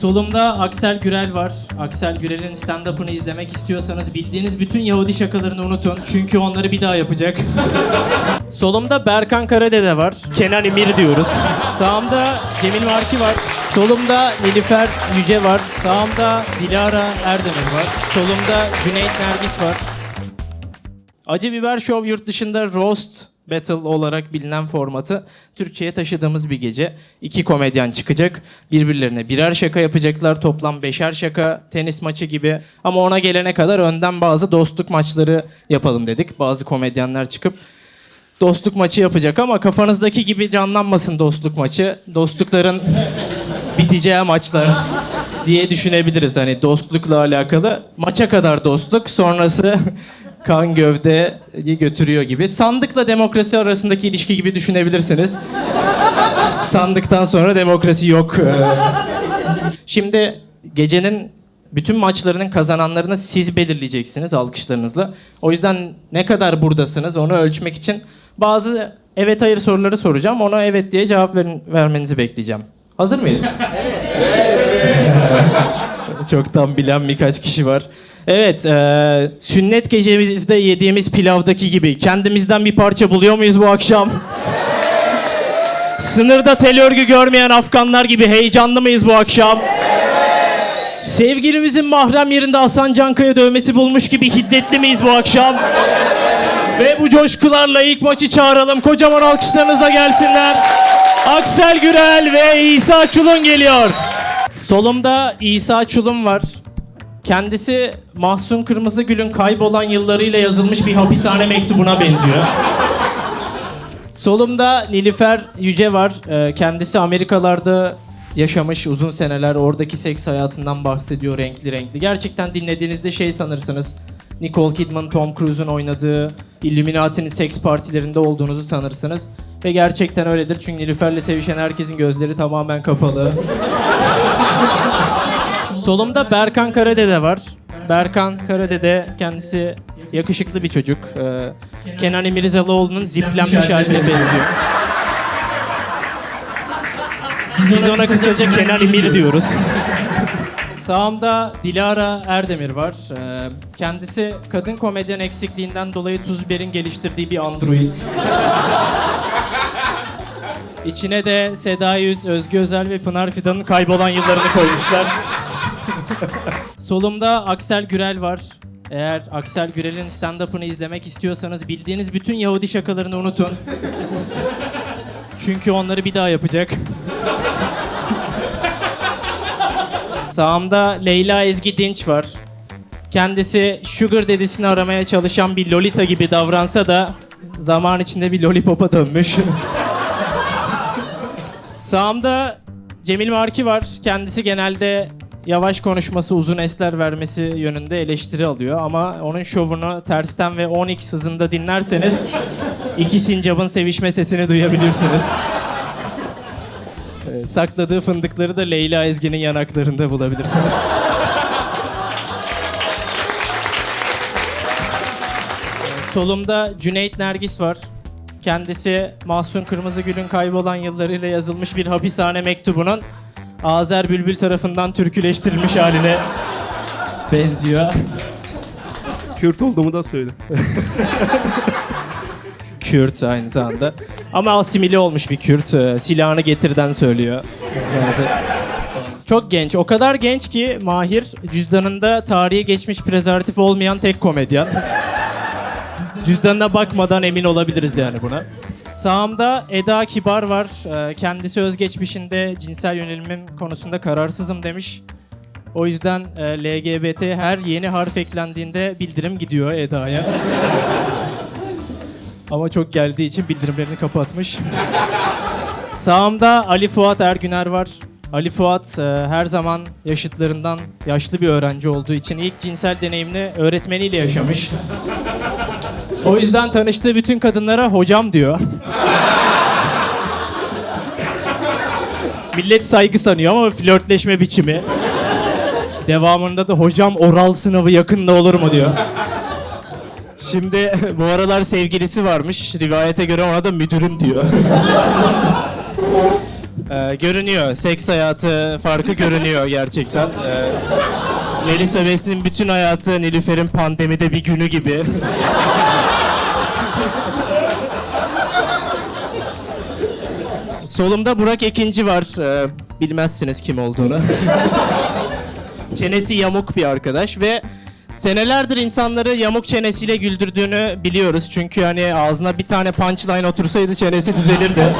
Solumda Aksel Gürel var. Aksel Gürel'in stand-up'ını izlemek istiyorsanız bildiğiniz bütün Yahudi şakalarını unutun. Çünkü onları bir daha yapacak. Solumda Berkan Karadede var. Kenan İmir diyoruz. Sağımda Cemil Marki var. Solumda Nilüfer Yüce var. Sağımda Dilara Erdemir var. Solumda Cüneyt Nergis var. Acı Biber Show yurt dışında Roast Battle olarak bilinen formatı Türkçe'ye taşıdığımız bir gece. İki komedyen çıkacak. Birbirlerine birer şaka yapacaklar. Toplam beşer şaka, tenis maçı gibi. Ama ona gelene kadar önden bazı dostluk maçları yapalım dedik. Bazı komedyenler çıkıp dostluk maçı yapacak ama kafanızdaki gibi canlanmasın dostluk maçı. Dostlukların biteceği maçlar diye düşünebiliriz. Hani dostlukla alakalı maça kadar dostluk sonrası kan gövdeyi götürüyor gibi. Sandıkla demokrasi arasındaki ilişki gibi düşünebilirsiniz. Sandıktan sonra demokrasi yok. Ee, Şimdi gecenin bütün maçlarının kazananlarını siz belirleyeceksiniz alkışlarınızla. O yüzden ne kadar buradasınız onu ölçmek için bazı evet hayır soruları soracağım. Ona evet diye cevap verin, vermenizi bekleyeceğim. Hazır mıyız? Çoktan bilen birkaç kişi var. Evet, e, sünnet gecemizde yediğimiz pilavdaki gibi kendimizden bir parça buluyor muyuz bu akşam? Sınırda tel örgü görmeyen Afganlar gibi heyecanlı mıyız bu akşam? Sevgilimizin mahrem yerinde Hasan Cankaya dövmesi bulmuş gibi hiddetli miyiz bu akşam? Ve bu coşkularla ilk maçı çağıralım. Kocaman alkışlarınızla gelsinler. Aksel Gürel ve İsa Çulun geliyor. Solumda İsa Çulun var. Kendisi Mahsun Kırmızıgül'ün kaybolan yıllarıyla yazılmış bir hapishane mektubuna benziyor. Solumda Nilüfer Yüce var. Ee, Kendisi Amerikalarda yaşamış uzun seneler. Oradaki seks hayatından bahsediyor renkli renkli. Gerçekten dinlediğinizde şey sanırsınız. Nicole Kidman, Tom Cruise'un oynadığı Illuminati'nin seks partilerinde olduğunuzu sanırsınız. Ve gerçekten öyledir çünkü Nilüfer'le sevişen herkesin gözleri tamamen kapalı. Solumda Berkan Karadede var. Berkan Karadede kendisi yakışıklı bir çocuk. Ee, Kenan İmirzalıoğlu'nun ziplenmiş haline benziyor. Biz ona kısaca Kenan İmir diyoruz. Sağımda Dilara Erdemir var. Ee, kendisi kadın komedyen eksikliğinden dolayı Tuzber'in geliştirdiği bir android. İçine de Seda Yüz, Özgü Özel ve Pınar Fidan'ın kaybolan yıllarını koymuşlar. Solumda Aksel Gürel var. Eğer Aksel Gürel'in stand-up'ını izlemek istiyorsanız bildiğiniz bütün Yahudi şakalarını unutun. Çünkü onları bir daha yapacak. Sağımda Leyla Ezgi Dinç var. Kendisi Sugar dedisini aramaya çalışan bir Lolita gibi davransa da zaman içinde bir lollipop'a dönmüş. Sağımda Cemil Marki var. Kendisi genelde yavaş konuşması, uzun esler vermesi yönünde eleştiri alıyor. Ama onun şovunu tersten ve 10x hızında dinlerseniz iki sincapın sevişme sesini duyabilirsiniz. Ee, Sakladığı fındıkları da Leyla Ezgi'nin yanaklarında bulabilirsiniz. Ee, Solumda Cüneyt Nergis var. Kendisi Mahsun Kırmızıgül'ün kaybolan yıllarıyla yazılmış bir hapishane mektubunun Azer Bülbül tarafından türküleştirilmiş haline benziyor. Kürt olduğumu da söyle. Kürt aynı zamanda. Ama asimile olmuş bir Kürt. Ee, Silahını getirden söylüyor. Yani çok genç. O kadar genç ki Mahir cüzdanında tarihi geçmiş prezervatif olmayan tek komedyen. Cüzdanına bakmadan emin olabiliriz yani buna. Sağımda Eda Kibar var. Ee, Kendisi özgeçmişinde cinsel yönelimim konusunda kararsızım demiş. O yüzden e, LGBT her yeni harf eklendiğinde bildirim gidiyor Eda'ya. Ama çok geldiği için bildirimlerini kapatmış. Sağımda Ali Fuat Ergüner var. Ali Fuat e, her zaman yaşıtlarından yaşlı bir öğrenci olduğu için ilk cinsel deneyimini öğretmeniyle yaşamış. O yüzden tanıştığı bütün kadınlara hocam diyor. Millet saygı sanıyor ama flörtleşme biçimi. Devamında da hocam oral sınavı yakında olur mu diyor. Şimdi bu aralar sevgilisi varmış. Rivayete göre ona da müdürüm diyor. Ee, görünüyor. Seks hayatı farkı görünüyor gerçekten. Ee, Melisa Bes'in bütün hayatı Nilüfer'in pandemide bir günü gibi. Solumda Burak Ekinci var. Ee, bilmezsiniz kim olduğunu. Çenesi yamuk bir arkadaş ve senelerdir insanları yamuk çenesiyle güldürdüğünü biliyoruz. Çünkü hani ağzına bir tane punchline otursaydı çenesi düzelirdi.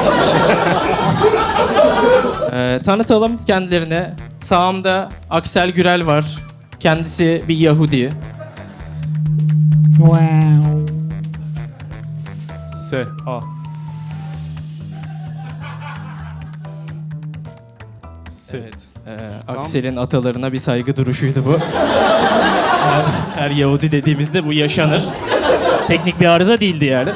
Ee, tanıtalım kendilerini. Sağımda Aksel Gürel var. Kendisi bir Yahudi. Wow. S. A. Evet. Ee, Aksel'in atalarına bir saygı duruşuydu bu. her, her Yahudi dediğimizde bu yaşanır. Teknik bir arıza değildi yani.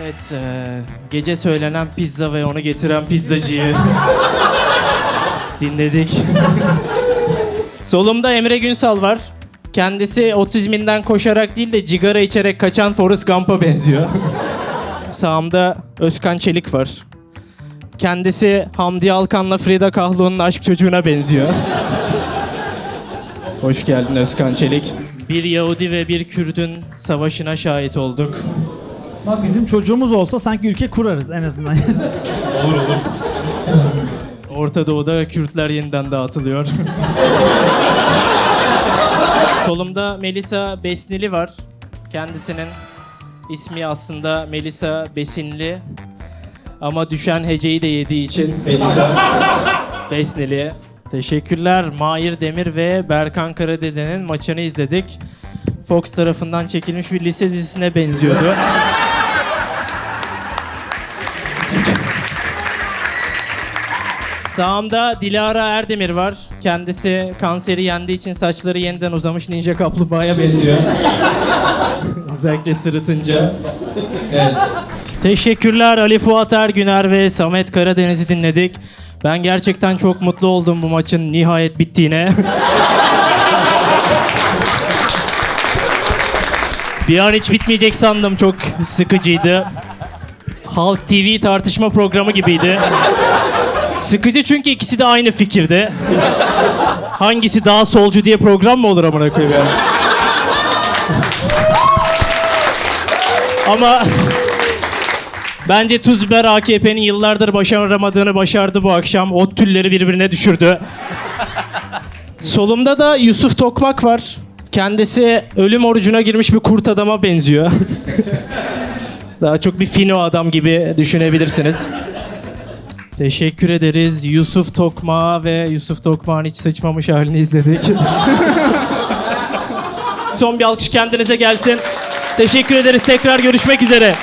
Evet, e, gece söylenen pizza ve onu getiren pizzacıyı dinledik. Solumda Emre Günsal var. Kendisi otizminden koşarak değil de cigara içerek kaçan Forrest Gump'a benziyor. Sağımda Özkan Çelik var. Kendisi Hamdi Alkan'la Frida Kahlo'nun aşk çocuğuna benziyor. Hoş geldin Özkan Çelik. Bir Yahudi ve bir Kürdün savaşına şahit olduk. Bak bizim çocuğumuz olsa sanki ülke kurarız en azından. Orta Doğu'da Kürtler yeniden dağıtılıyor. Solumda Melisa Besnili var. Kendisinin ismi aslında Melisa Besinli. Ama düşen heceyi de yediği için Melisa Besnili. Teşekkürler. Mahir Demir ve Berkan Karadede'nin maçını izledik. Fox tarafından çekilmiş bir lise dizisine benziyordu. Sağımda Dilara Erdemir var. Kendisi kanseri yendiği için saçları yeniden uzamış ninja kaplumbağaya benziyor. Özellikle sırıtınca. Evet. Teşekkürler Ali Fuat Ergüner ve Samet Karadeniz'i dinledik. Ben gerçekten çok mutlu oldum bu maçın nihayet bittiğine. Bir an hiç bitmeyecek sandım. Çok sıkıcıydı. Halk TV tartışma programı gibiydi. Sıkıcı çünkü ikisi de aynı fikirde. Hangisi daha solcu diye program mı olur amına koyayım yani? Ama bence Tuzber AKP'nin yıllardır başaramadığını başardı bu akşam. O tülleri birbirine düşürdü. Solumda da Yusuf Tokmak var. Kendisi ölüm orucuna girmiş bir kurt adama benziyor. Daha çok bir fino adam gibi düşünebilirsiniz. Teşekkür ederiz. Yusuf Tokma ve Yusuf Tokma'nın hiç sıçmamış halini izledik. Son bir alkış kendinize gelsin. Teşekkür ederiz. Tekrar görüşmek üzere.